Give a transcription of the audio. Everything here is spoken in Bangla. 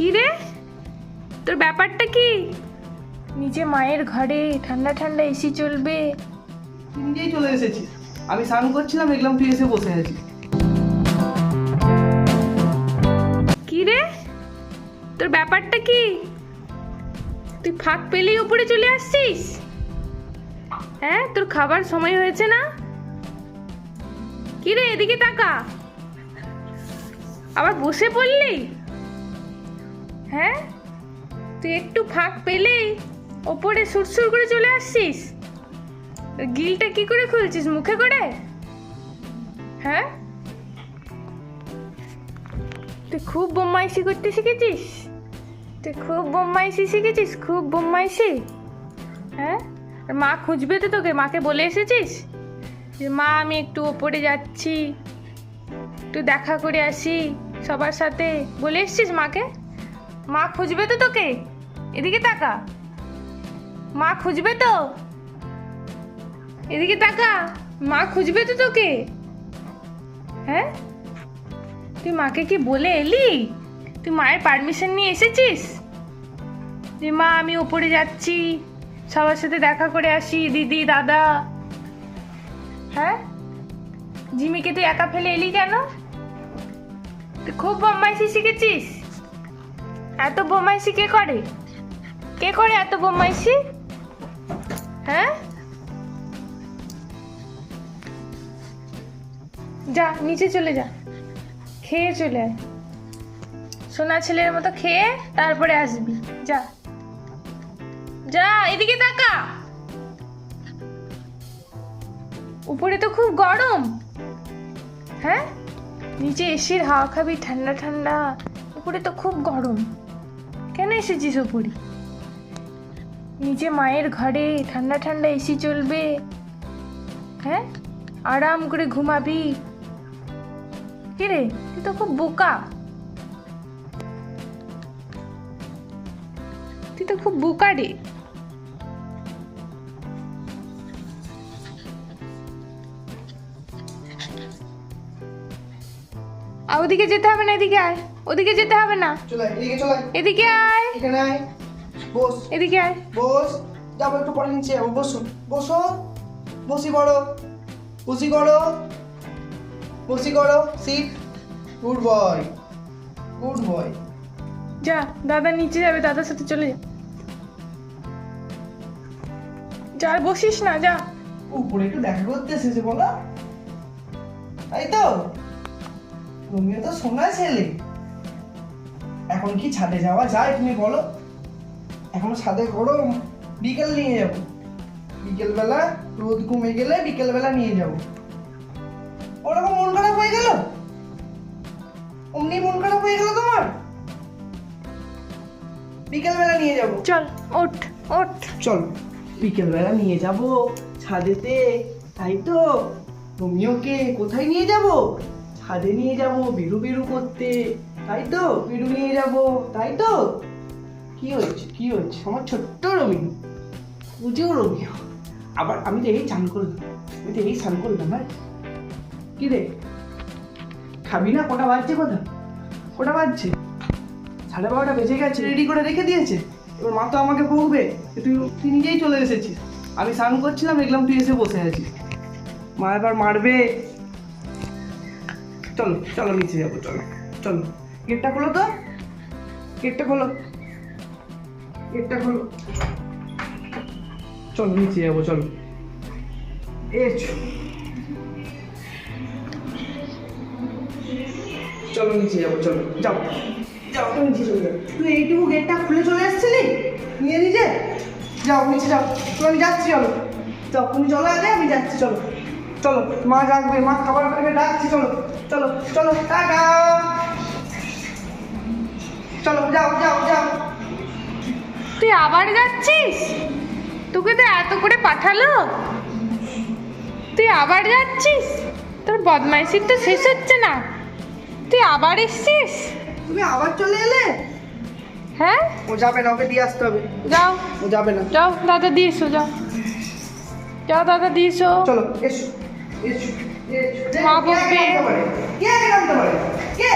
কি রে? তোর ব্যাপারটা কি? নিজে মায়ের ঘরে ঠান্ডা ঠান্ডা এসি চলবে। তুই নিজেই চলে এসেছিস আমি স্নান করছিলাম দেখলাম তুই এসে বসে আছিস। কি রে? তোর ব্যাপারটা কি? তুই ফাঁক পেলেই উপরে চলে আসছিস? হ্যাঁ তোর খাবার সময় হয়েছে না? কি রে এদিকে তাকা। আবার বসে পড়লি? হ্যাঁ? তুই একটু ফাঁক পেলেই ওপরে সুরসুর করে চলে আসছিস? গিলটা কি করে খুলছিস, মুখে করে? হ্যাঁ? তুই খুব বোম্মাইশি করতে শিখেছিস? তুই খুব বোম্মাইশি শিখেছিস, খুব বোম্মাইশি হ্যাঁ? আর মা খুঁজবে তো তোকে, মাকে বলে এসেছিস? যে মা, আমি একটু ওপরে যাচ্ছি, একটু দেখা করে আসি সবার সাথে। বলে এসেছিস মাকে? মা খুঁজবে তো তোকে? এদিকে তাকা। মা খুঁজবে তো? এদিকে তাকা। মা খুঁজবে তো তোকে? হ্যাঁ? তুই মাকে কি বলে এলি? তুই মায়ের পারমিশন নিয়ে এসেছিস? যে মা, আমি ওপরে যাচ্ছি, সবার সাথে দেখা করে আসি, দিদি, দাদা। হ্যাঁ? জিমিকে তুই একা ফেলে এলি কেন? তুই খুব বোম্মাইশি শিখেছিস। এত বোম্মাইশি কে করে? কে করে এত বোম্মাইশি হ্যাঁ? যা, নিচে চলে যা। খেয়ে চলে আয়। সোনা ছেলের মতো খেয়ে তারপরে আসবি। যা। যা, এদিকে তাকা। উপরে তো খুব গরম। হ্যাঁ? নিচে এসির হাওয়া খাবি, ঠান্ডা ঠান্ডা। উপরে তো খুব গরম। কেন এসেছিস উপরে? নিচে মায়ের ঘরে ঠান্ডা ঠান্ডা এসি চলবে। হ্যাঁ? আরাম করে ঘুমাবি। কিরে তুই তো খুব বোকা। তুই তো খুব বোকা রে। ওদিকে যেতে হবে না এদিকে আয়। ওদিকে যেতে হবে না। এদিকে আয়। এদিকে আয় এখানে আয়। বস। এদিকে আয়। বস। যাব একটু পরে নিচে যাব। বসো। বসো। বসি করো বসি করো। বসি করো। Sit. Good boy. Good boy. যা দাদা নিচে যাবে দাদার সাথে চলে যা। যা আর বসিস না যা। উপরে একটু দেখা করতে এসেছে বলো। তাই তো? তুমিও তো সোনা ছেলে। এখন কি ছাদে যাওয়া যায় তুমি বলো? এখন ছাদে গরম বিকেল নিয়ে যাব। বিকেলবেলা রোদ কমে গেলে বিকেলবেলা নিয়ে যাব। ওরকম মন খারাপ হয়ে গেল? অমনি মন খারাপ হয়ে গেল তোমার? বিকেলবেলা নিয়ে যাব। চল ওঠ ওঠ। চল বিকেলবেলা নিয়ে যাব ছাদেতে তাই তো? তুমিওকে কোথায় নিয়ে যাব? ছাদে নিয়ে যাব বিরু বিরু করতে। তাই তো বিরু নিয়ে যাব। তাই তো কি হচ্ছে কি হচ্ছে আমার ছোট্ট রমিও পুজো রমিও আবার আমি তো এই চান করলাম আমি তো এই স্নান করলাম হ্যাঁ? কি রে? খাবি না? কটা বাজছে কথা? কটা বাজছে? সাড়ে বারোটা বেজে গেছে। রেডি করে রেখে দিয়েছে? এবার মা তো আমাকে বকবে তুই তুই নিজেই চলে এসেছিস। আমি স্নান করছিলাম দেখলাম তুই এসে বসে আছিস। মা এবার মারবে। চলো চলো নিচে যাব চলো চলো। গেটটা খোলো তো। গেটটা খোলো। গেটটা খোলো। চলো নিচে যাব চলো। এসো চলো নিচে যাব চলো। যাও। যাও তুমি নিচে চলে যাও। তুই এইটুকু গেটটা খুলে চলে আসছিলি নিয়ে নিজে? যাও নিচে যাও। তো আমি যাচ্ছি চলো। যাও তুমি চলো আগে আমি যাচ্ছি চলো। চলো মা ডাকবে মা খাবার খাবে ডাকছি চলো। চলো চলো টাটা। চলো যাও যাও যাও। তুই আবার যাচ্ছিস? তোকে তো এত করে পাঠালো। তুই আবার যাচ্ছিস? তোর বদমাইশির তো শেষ হচ্ছে না। তুই আবার এসছিস? তুমি আবার চলে এলে? হ্যাঁ? ও যাবে না ওকে দিয়ে আসতে হবে। যাও। ও যাবে না। যাও দাদা দিয়ে এসো যাও। যাও দাদা দিয়ে এসো। চলো এসো এসো। মা পারে? কে কে?